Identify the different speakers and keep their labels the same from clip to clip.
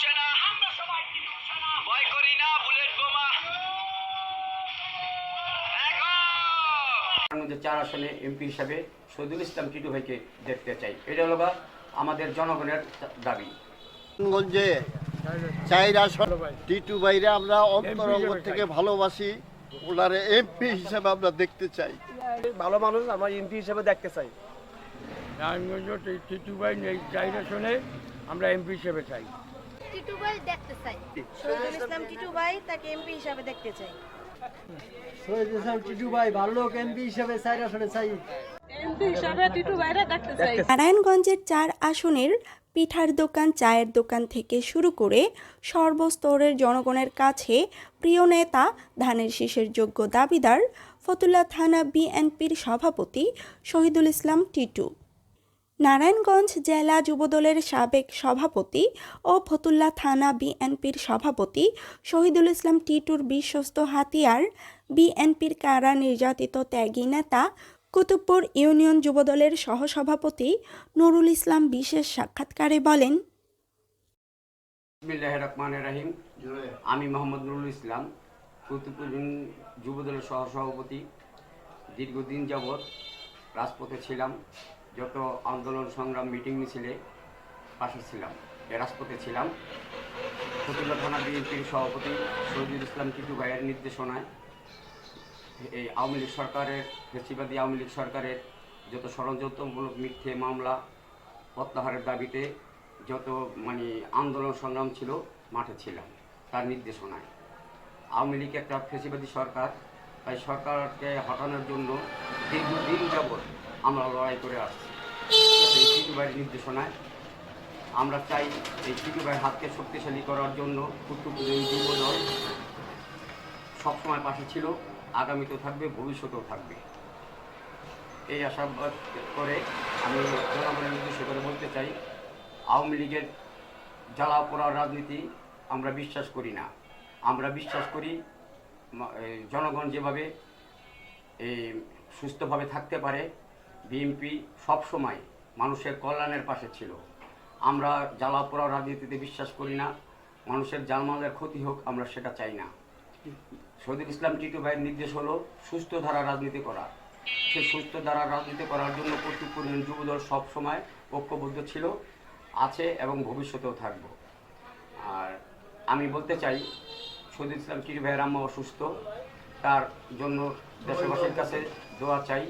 Speaker 1: সেনা আমরা সবাই চার আসনে এমপি হিসাবে শহীদুল ইসলাম টিটু ভাইকে দেখতে চাই এটা হলো আমাদের জনগণের দাবি।
Speaker 2: গঞ্জে চাইরা টিটু ভাইরা আমরা অন্তরঙ্গ থেকে ভালোবাসি ওনারে এমপি হিসাবে আমরা দেখতে চাই।
Speaker 3: ভালো মানুষ আমরা এমপি হিসাবে দেখতে চাই।
Speaker 4: নারায়ণগঞ্জ টিটু ভাই চাইরা শুনে আমরা এমপি হিসাবে চাই।
Speaker 5: টিটুবাই দেখতে চাই।
Speaker 6: শহীদুল ইসলাম টিটু ভাই তাকে এমপি হিসাবে দেখতে চাই।
Speaker 3: শহীদ ইসলাম টিটু ভাই ভালো লোক এমপি হিসেবে চাই। আসলে চাই।
Speaker 7: নারায়ণগঞ্জের চার আসনের পিঠার দোকান চায়ের দোকান থেকে শুরু করে সর্বস্তরের জনগণের কাছে প্রিয় নেতা ধানের শীষের যোগ্য দাবিদার ফতুল্লা থানা বিএনপির সভাপতি শহীদুল ইসলাম টিটু। নারায়ণগঞ্জ জেলা যুবদলের সাবেক সভাপতি ও ফতুল্লা থানা বিএনপির সভাপতি শহীদুল ইসলাম টিটুর বিশ্বস্ত হাতিয়ার, বিএনপির কারা নির্যাতিত ত্যাগী নেতা, কুতুবপুর ইউনিয়ন যুবদলের সহসভাপতি নুরুল ইসলাম বিশেষ সাক্ষাৎকারে বলেন
Speaker 1: আমি মোহাম্মদ নুরুল ইসলাম, কুতুবপুর যুবদলের সহসভাপতি। দীর্ঘদিন যাবৎ রাজপথে ছিলাম। যত আন্দোলন, সংগ্রাম, মিটিং মিছিলে পাশে ছিলাম রাজপথে ছিলাম। ফতুল্লা থানা বিএনপির সভাপতি শহীদুল ইসলাম টিটু ভাইয়ের নির্দেশনায় এই আওয়ামী লীগ সরকারের, ফেসিবাদী আওয়ামী লীগ সরকারের যত ষড়যন্ত্রমূলক মিথ্যে মামলা, প্রত্যাহারের দাবিতে যত মানে আন্দোলন, সংগ্রাম ছিল, মাঠে ছিলাম, তার নির্দেশনায়। আওয়ামী লীগ একটা ফেসিবাদী সরকার, তাই সরকারকে হটানোর জন্য দীর্ঘদিন যাবৎ আমরা লড়াই করে আসছি। এই টিটু ভাইয়ের নির্দেশনায় আমরা চাই এই টিটু ভাইয়ের হাতকে শক্তিশালী করার জন্য কুতুবপুর যুব সবসময় পাশে ছিল, আগামীতেও থাকবে, ভবিষ্যতেও থাকবে। এই আশাবাদ করে আমি জনগণের উদ্দেশ্য করে বলতে চাই, আওয়ামী লীগের জ্বালা পোড়ার রাজনীতি আমরা বিশ্বাস করি না। আমরা বিশ্বাস করি জনগণ যেভাবে সুস্থভাবে থাকতে পারে বিএনপি সবসময় মানুষের কল্যাণের পাশে ছিল। আমরা জ্বালা পোড়া রাজনীতিতে বিশ্বাস করি না, মানুষের জালমালের ক্ষতি হোক, আমরা সেটা চাই না। শহীদুল ইসলাম টিটু ভাইয়ের নির্দেশ হলো সুস্থ ধারা রাজনীতি করা। সে সুস্থ ধারা রাজনীতি করার জন্য প্রচুর পরিমাণ যুবদল সবসময় ঐক্যবদ্ধ ছিল, আছে এবং ভবিষ্যতেও থাকব। আর আমি বলতে চাই, শহীদুল ইসলাম টিটু ভাইয়ের আম্মা অসুস্থ, তার জন্য দেশবাসীর কাছে দোয়া চাই।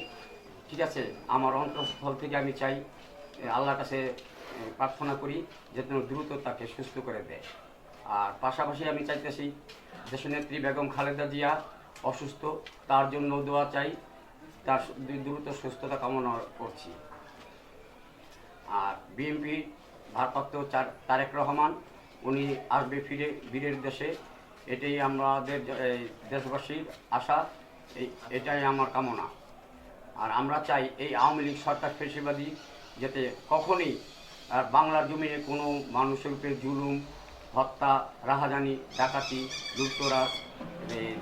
Speaker 1: ঠিক আছে, আমার অন্তঃস্থল থেকে আমি চাই আল্লাহর কাছে প্রার্থনা করি যেন দ্রুত তাকে সুস্থ করে দেয়। আর পাশাপাশি আমি চাইতেছি, দেশনেত্রী বেগম খালেদা জিয়া অসুস্থ, তার জন্য দোয়া চাই, তার দ্রুত সুস্থতা কামনা করছি। আর বিএনপি ভারপ্রাপ্ত তারেক রহমান, উনি আসবে ফিরে বীরের দেশে, এটাই আমাদের দেশবাসীর আশা এটাই আমার কামনা। আর আমরা চাই এই আওয়ামী লীগ সরকার ফেসিবাদী যাতে কখনই আর বাংলার জমিনে কোনো মানুষের উপরে জুলুম, হত্যা, রাহাজানি, ডাকাতি, লুটতরাজ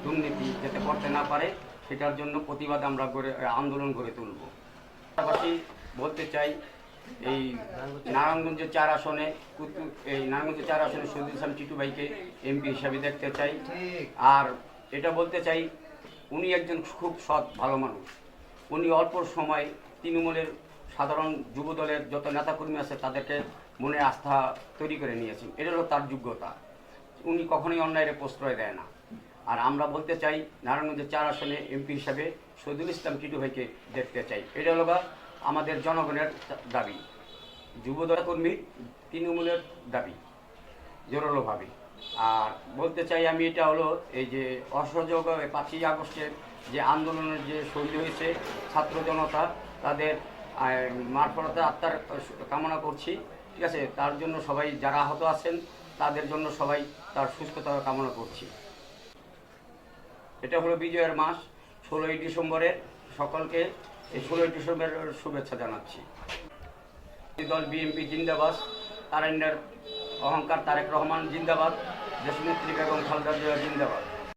Speaker 1: দুর্নীতি যাতে করতে না পারে, সেটার জন্য প্রতিবাদ আমরা গড়ে আন্দোলন গড়ে তুলব। পাশাপাশি বলতে চাই, এই নারায়ণগঞ্জের চার আসনে এই নারায়ণগঞ্জের চার আসনে শহীদুল ইসলাম টিটু ভাইকে এমপি হিসাবে দেখতে চাই। আর এটা বলতে চাই, উনি একজন খুব সৎ, ভালো মানুষ। উনি অল্প সময় তৃণমূলের সাধারণ যুবদলের যত নেতাকর্মী আছে তাদেরকে মনে আস্থা তৈরি করে নিয়েছেন। এটা হলো তার যোগ্যতা। উনি কখনোই অন্যায়ের প্রশ্রয় দেয় না। আর আমরা বলতে চাই, নারায়ণগঞ্জের চার আসনে এমপি হিসাবে শহীদুল ইসলাম টিটু ভাইকে দেখতে চাই। এটা হলো আমাদের জনগণের দাবি। যুবদল কর্মী তৃণমূলের দাবি। জোরালোভাবে। আর বলতে চাই আমি এটা হলো এই যে অসহযোগ পাঁচই আগস্টের যে আন্দোলনের যে শহীদ হয়েছে ছাত্র জনতা তাদের আহ, মারফতে আত্মার কামনা করছি ঠিক আছে? তার জন্য সবাই যারা আহত আছেন তাদের জন্য সবাই তার সুস্থতা কামনা করছি। এটা হলো বিজয়ের মাস ষোলোই ডিসেম্বরের সকলকে এই ষোলোই ডিসেম্বরের শুভেচ্ছা জানাচ্ছি। দল বিএনপি জিন্দাবাস তারেন্ডার অহংকার তারেক রহমান জিন্দাবাদ দেশনেত্রী বেগম খালেদা জিয়া জিন্দাবাদ।